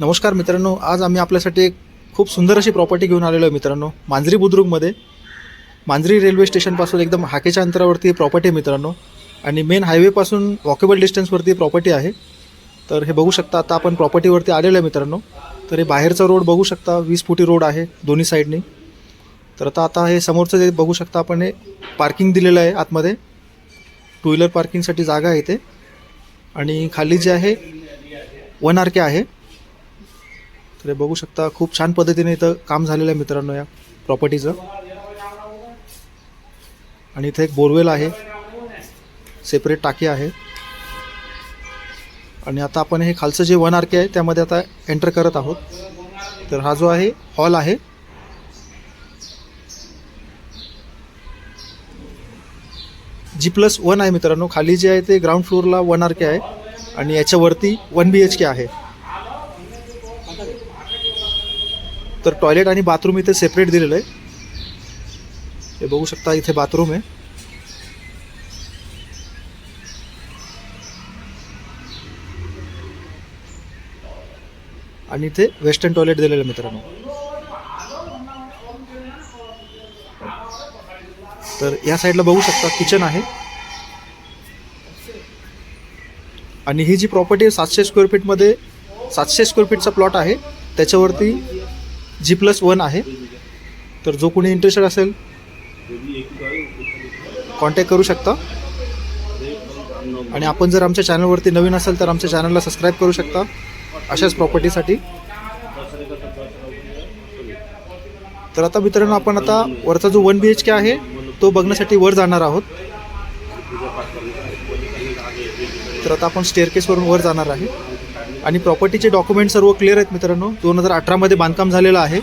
नमस्कार मित्रांनो आज आम्ही आपल्यासाठी एक खूप सुंदर अशी प्रॉपर्टी घेऊन आलेलो आहे मित्रांनो मांजरी बुद्रुकमध्ये. मांजरी रेल्वे स्टेशनपासून एकदम हाकेच्या अंतरावरती प्रॉपर्टी आहे मित्रांनो आणि मेन हायवेपासून वॉकेबल डिस्टन्सवरती प्रॉपर्टी आहे. तर हे बघू शकता आता आपण प्रॉपर्टीवरती आलेलो आहे मित्रांनो तर हे बाहेरचा रोड बघू शकता वीस फुटी रोड आहे दोन्ही साईडनी तर आता आता हे समोरचं जे बघू शकता आपण हे पार्किंग दिलेलं आहे आतमध्ये. टू व्हीलर पार्किंगसाठी जागा आहे इथे. आणि खाली जे आहे वन आर के आहे. तर बघू शकता खूप छान पद्धतीने इथं काम झालेलं आहे मित्रांनो या प्रॉपर्टीचं आणि इथे एक बोरवेल आहे. सेपरेट टाकी आहे. आणि आता आपण हे खालचं जे वन आर के आहे त्यामध्ये आता एंटर करत आहोत. तर हा जो आहे हॉल आहे. जी प्लस वन आहे मित्रांनो. खाली जे आहे ते ग्राउंड फ्लोअरला वन आर के आहे. आणि याच्यावरती वन बी एच के आहे. तर टॉयलेट आणि बाथरूम इथे सेपरेट दिलेलं आहे. हे बघू शकता इथे बाथरूम आहे. आणि इथे वेस्टर्न टॉयलेट दिलेलं आहे मित्रांनो. तर या साईडला बघू शकता किचन आहे. आणि ही जी प्रॉपर्टी आहे सातशे स्क्वेअर फीटमध्ये सातशे स्क्वेअर फीटचा प्लॉट आहे त्याच्यावरती जी प्लस वन आहे. तर जो कोणी इंटरेस्टेड असेल कॉन्टॅक्ट करू शकता. आणि आपण जर आमच्या चॅनलवरती नवीन असेल तर आमच्या चॅनलला सबस्क्राईब करू शकता. अशाच प्रॉपर्टीसाठी तर आता मित्रांनो आपण आता वरचा जो वन बी एच के आहे तो बघण्यासाठी वर जाणार आहोत. तर आता आपण स्टेअरकेसवरून वर जाणार आहे. आणि प्रॉपर्टीचे डॉक्युमेंट सर्व क्लिअर आहेत मित्रांनो. दोन हजार अठरामध्ये बांधकाम झालेलं आहे.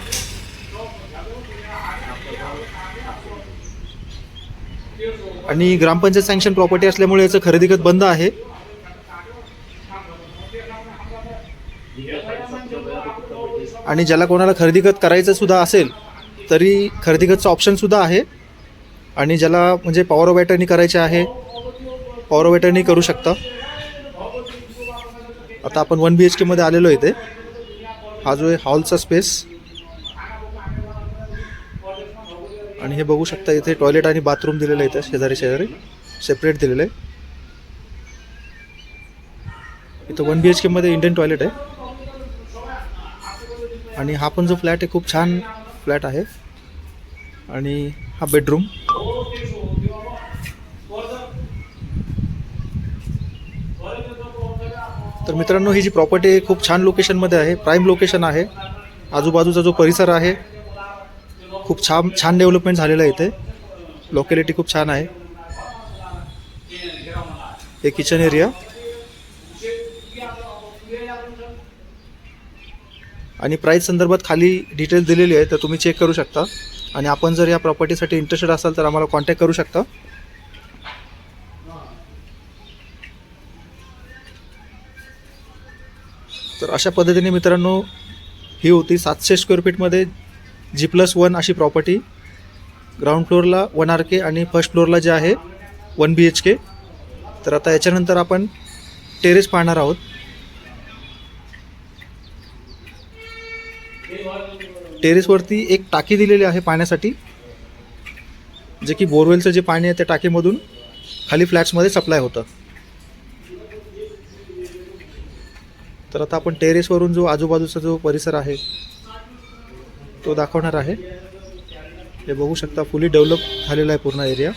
आणि ग्रामपंचायत सँक्शन प्रॉपर्टी असल्यामुळे याचं खरेदी खत बंद आहे. आणि ज्याला कोणाला खरेदी खत करायचं सुद्धा असेल तरी खरेदी खतचं ऑप्शन सुद्धा आहे. आणि ज्याला म्हणजे पॉवर बॅटरनी करायचे आहे पॉवर बॅटरनी करू शकता. आता आपण वन बी एच केमध्ये आलेलो आहे इथे. हा जो आहे हॉलचा स्पेस आणि हे बघू शकता इथे टॉयलेट आणि बाथरूम दिलेलं आहे इथं शेजारी शेजारी. सेपरेट दिलेलं आहे. इथं वन बी एच केमध्ये इंडियन टॉयलेट आहे. आणि हा पण जो फ्लॅट आहे खूप छान फ्लॅट आहे. आणि हा बेडरूम तर मित्रांनो ही जी प्रॉपर्टी आहे खूप छान लोकेशनमध्ये आहे. प्राईम लोकेशन आहे. आजूबाजूचा जो परिसर आहे खूप छान छान डेव्हलपमेंट झालेलं आहे इथे. लोकॅलिटी खूप छान आहे. हे किचन एरिया आणि प्राईस संदर्भात खाली डिटेल्स दिलेली आहे तर तुम्ही चेक करू शकता. आणि आपण जर या प्रॉपर्टीसाठी इंटरेस्टेड असाल तर आम्हाला कॉन्टॅक्ट करू शकता. तर अशा पद्धतीने मित्रांनो ही होती सातशे स्क्वेअर फीटमध्ये जी प्लस वन अशी प्रॉपर्टी ग्राउंड फ्लोअरला वन आर के आणि फर्स्ट फ्लोअरला जे आहे वन बी एच के तर आता याच्यानंतर आपण टेरेस पाहणार आहोत. टेरेसवरती एक टाकी दिलेली आहे पाण्यासाठी जे की बोरवेलचं जे पाणी आहे त्या टाकीमधून खाली फ्लॅट्समध्ये सप्लाय होतं. तर आता आपण टेरेसवरून जो आजूबाजूचा जो परिसर आहे तो दाखवणार आहे. हे बघू शकता फुली डेव्हलप झालेला आहे पूर्ण एरिया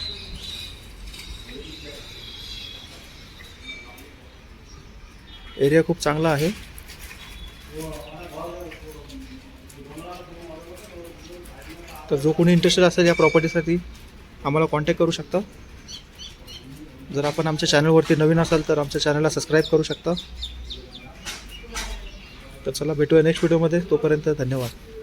एरिया खूप चांगला आहे. तर जो कोणी इंटरेस्टेड असेल या प्रॉपर्टीसाठी आम्हाला कॉन्टॅक्ट करू शकता. जर आपण आमच्या चॅनलवरती नवीन असाल तर आमच्या चॅनलला सबस्क्राईब करू शकता. तर चला भेटूया नेक्स्ट व्हिडिओमध्ये तोपर्यंत धन्यवाद.